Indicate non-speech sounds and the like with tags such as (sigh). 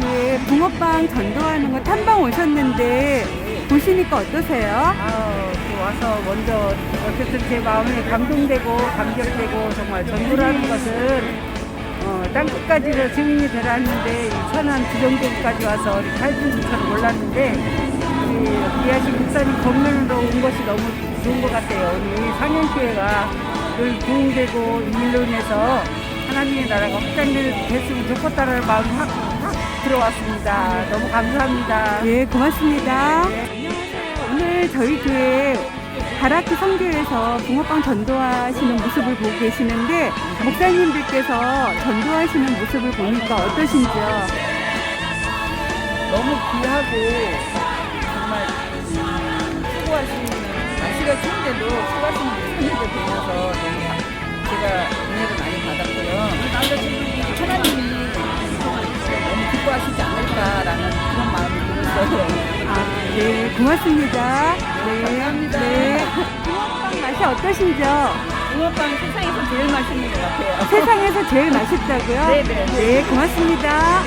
교회 붕어빵 전도하는 거 탐방 오셨는데 보시니까 어떠세요? 또 와서 먼저 어쨌든 제 마음에 감동되고 감격되고 정말 전도라는 것은 어, 땅끝까지도 증인이 되라는데 이 천안 주정동까지 와서 이렇게 해준 줄은 몰랐는데 우리 귀하신 목사님 건면으로 온 것이 너무 좋은 것 같아요. 우리 상현교회가 늘 부흥되고 이 일로 인해서 하나님의 나라가 확장됐으면 좋겠다는 마음이 확, 확 들어왔습니다. 너무 감사합니다. 예, 고맙습니다. 네. 오늘 저희 교회 다락기 성교에서 붕어빵 전도하시는 모습을 보고 계시는데 목사님들께서 전도하시는 모습을 보니까 어떠신지요? 너무 귀하고 정말 수고하시는 날씨가 추운데도 수고하시는 손님들 보면서 너무 네, 고맙습니다. 네, 감사합니다. 네. 붕어빵 (laughs) 맛이 어떠신지요? 붕어빵 세상에서 제일 맛있는 것 같아요. 세상에서 제일 맛있다고요? 네, (laughs) 네, 네. 네, 고맙습니다.